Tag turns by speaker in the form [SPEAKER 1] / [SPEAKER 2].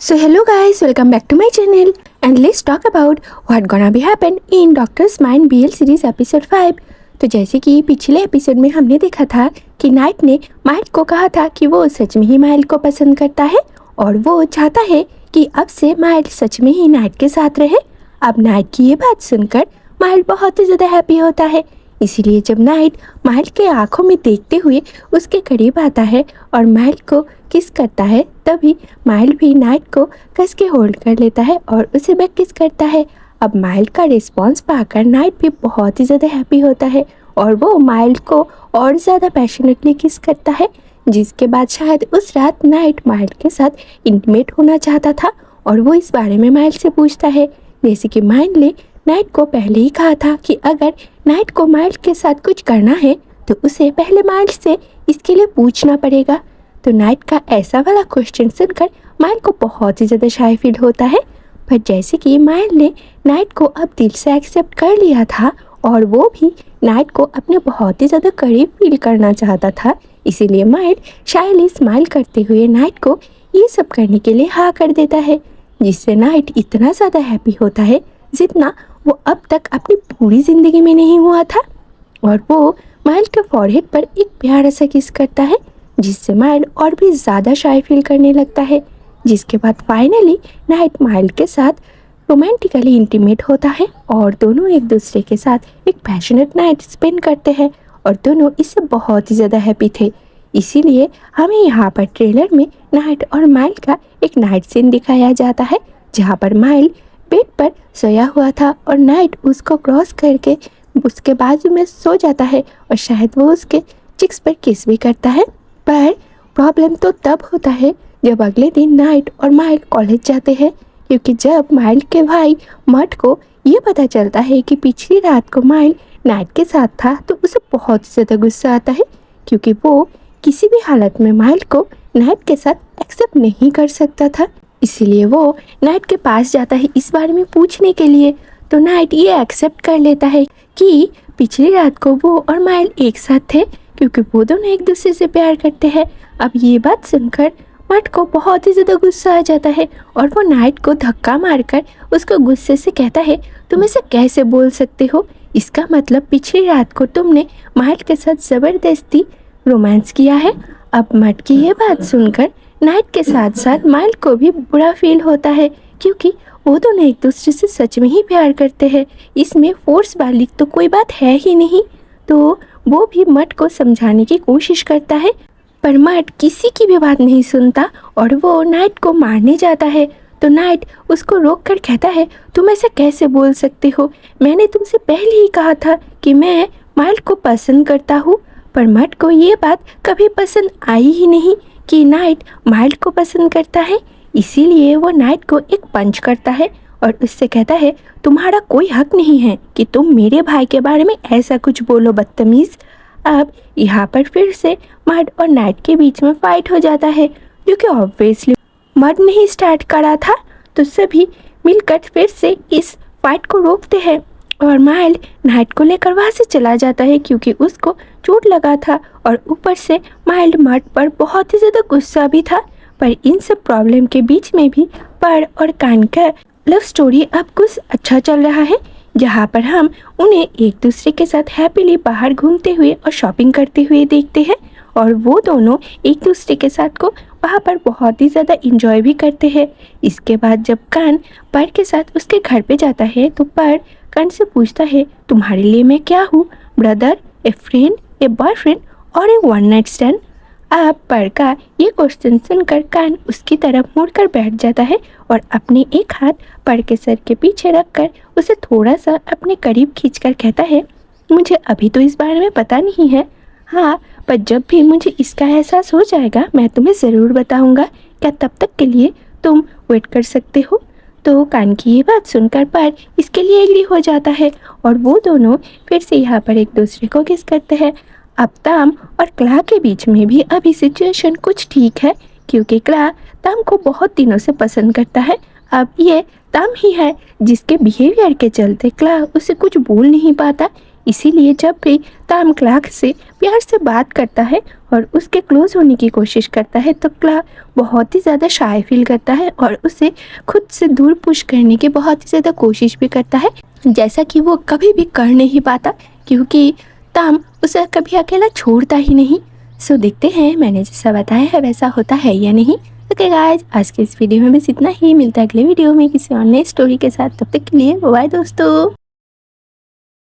[SPEAKER 1] So hello guys, welcome back to my channel. And let's talk about what gonna be happen in Doctor's Mind BL series episode 5. तो जैसे कि पिछले episode में हमने देखा था कि नाइट ने माइल को कहा था कि वो सच में ही माइल को पसंद करता है और वो चाहता है कि अब से माइल सच में ही नाइट के साथ रहे। अब नाइट की ये बात सुनकर माइल बहुत ही ज़्यादा हैप्पी होता है। इसीलिए जब नाइट माइल के आँखों में देखते हुए उसके करीब आता है और माइल को किस करता है, तभी माइल भी नाइट को कस के होल्ड कर लेता है और उसे बैक किस करता है। अब माइल का रिस्पॉन्स पाकर नाइट भी बहुत ही ज़्यादा हैप्पी होता है और वो माइल को और ज़्यादा पैशनेटली किस करता है, जिसके बाद शायद उस रात नाइट माइल के साथ इंटीमेट होना चाहता था और वो इस बारे में माइल से पूछता है। जैसे कि माइल ने नाइट को पहले ही कहा था कि अगर नाइट को माइल के साथ कुछ करना है तो उसे पहले माइल से इसके लिए पूछना पड़ेगा। तो नाइट का ऐसा वाला क्वेश्चन सुनकर माइल को बहुत ही ज़्यादा शाय फील होता है। पर जैसे कि माइल ने नाइट को अब दिल से एक्सेप्ट कर लिया था, और वो भी नाइट को अपने बहुत ही ज़्यादा करीब फील करना चाहता था। इसीलिए माइल शायली स्माइल करते हुए नाइट को ये सब करने के लिए हाँ कर देता है, जिससे नाइट इतना ज़्यादा हैप्पी होता है, जितना वो अब तक अपनी पूरी ज़िंदगी में नहीं हुआ था और वो माइल के फॉरहेड पर एक प्यारा सा किस करता है, जिससे माइल और भी ज़्यादा शाय फील करने लगता है। जिसके बाद फाइनली नाइट माइल के साथ रोमांटिकली इंटीमेट होता है और दोनों एक दूसरे के साथ एक पैशनेट नाइट स्पेंड करते हैं और दोनों इससे बहुत ही ज़्यादा हैप्पी थे। इसीलिए हमें यहाँ पर ट्रेलर में नाइट और माइल का एक नाइट सीन दिखाया जाता है, जहाँ पर माइल बेड पर सोया हुआ था और नाइट उसको क्रॉस करके उसके बाजू में सो जाता है और शायद वो उसके चिक्स पर किस भी करता है। पर प्रॉब्लम तो तब होता है जब अगले दिन नाइट और माइल कॉलेज जाते हैं, क्योंकि जब माइल के भाई मठ को ये पता चलता है कि पिछली रात को माइल नाइट के साथ था तो उसे बहुत ज़्यादा गुस्सा आता है, क्योंकि वो किसी भी हालत में माइल को नाइट के साथ एक्सेप्ट नहीं कर सकता था। इसीलिए वो नाइट के पास जाता है इस बारे में पूछने के लिए। तो नाइट ये एक्सेप्ट कर लेता है कि पिछली रात को वो और माइल एक साथ थे, क्योंकि वो दोनों एक दूसरे से प्यार करते हैं। अब ये बात सुनकर मट को बहुत ही ज़्यादा गुस्सा आ जाता है और वो नाइट को धक्का मारकर उसको गुस्से से कहता है, तुम इसे कैसे बोल सकते हो? इसका मतलब पिछली रात को तुमने माइल के साथ ज़बरदस्ती रोमांस किया है? अब मट की ये बात सुनकर नाइट के साथ साथ माइल को भी बुरा फील होता है, क्योंकि वो दोनों एक दूसरे से सच में ही प्यार करते हैं। इसमें फोर्स वाली तो कोई बात है ही नहीं। तो वो भी मट को समझाने की कोशिश करता है, पर मट किसी की भी बात नहीं सुनता और वो नाइट को मारने जाता है। तो नाइट उसको रोक कर कहता है, तुम ऐसा कैसे बोल सकते हो? मैंने तुमसे पहले ही कहा था कि मैं माइल को पसंद करता हूँ। पर मट को ये बात कभी पसंद आई ही नहीं कि नाइट माइल को पसंद करता है। इसीलिए वो नाइट को एक पंच करता है और उससे कहता है, तुम्हारा कोई हक नहीं है कि तुम मेरे भाई के बारे में ऐसा कुछ बोलो बदतमीज़। अब यहाँ पर फिर से मड और नाइट के बीच में फाइट हो जाता है, जो कि ऑब्वियसली मड ने ही स्टार्ट करा था। तो सभी मिलकर फिर से इस फाइट को रोकते हैं। और माइल नाइट को लेकर वहाँ से चला जाता है क्योंकि उसको चोट लगा था और ऊपर से माइल्ड मड पर बहुत ही ज़्यादा गुस्सा भी था। पर इन सब प्रॉब्लम के बीच में भी पर और कान का लव स्टोरी अब कुछ अच्छा चल रहा है, जहाँ पर हम उन्हें एक दूसरे के साथ हैप्पीली बाहर घूमते हुए और शॉपिंग करते हुए देखते हैं और वो दोनों एक दूसरे के साथ को वहाँ पर बहुत ही ज़्यादा इंजॉय भी करते हैं। इसके बाद जब कान पर के साथ उसके घर पे जाता है तो पर कान से पूछता है, तुम्हारे लिए मैं क्या हूँ? Brother a friend a boyfriend और ए वन नाइट स्टैंड आप पर का ये क्वेश्चन सुनकर कान उसकी तरफ़ मुड़कर बैठ जाता है और अपने एक हाथ पर के सर के पीछे रखकर उसे थोड़ा सा अपने करीब खींचकर कहता है, मुझे अभी तो इस बारे में पता नहीं है। हाँ पर जब भी मुझे इसका एहसास हो जाएगा, मैं तुम्हें ज़रूर बताऊँगा। क्या तब तक के लिए तुम वेट कर सकते हो? तो कान की ये बात सुनकर पर इसके लिए एग्री हो जाता है और वो दोनों फिर से यहाँ पर एक दूसरे को किस करते हैं। अब ताम और क्ला के बीच में भी अभी सिचुएशन कुछ ठीक है, क्योंकि क्ला ताम को बहुत दिनों से पसंद करता है। अब ये ताम ही है जिसके बिहेवियर के चलते क्ला उसे कुछ बोल नहीं पाता। इसीलिए जब भी ताम क्लार्क से प्यार से बात करता है और उसके क्लोज होने की कोशिश करता है तो क्लार्क बहुत ही ज़्यादा शाय फील करता है और उसे खुद से दूर पुश करने की बहुत ही ज़्यादा कोशिश भी करता है। जैसा कि वो कभी भी कर नहीं पाता, क्योंकि ताम उसे कभी अकेला छोड़ता ही नहीं। सो देखते हैं मैंने जैसा बताया है वैसा होता है या नहीं। ओके गाइस आज के इस वीडियो में बस इतना ही। मिलता है अगले वीडियो में किसी और नई स्टोरी के साथ। तब तक के लिए बाय दोस्तों।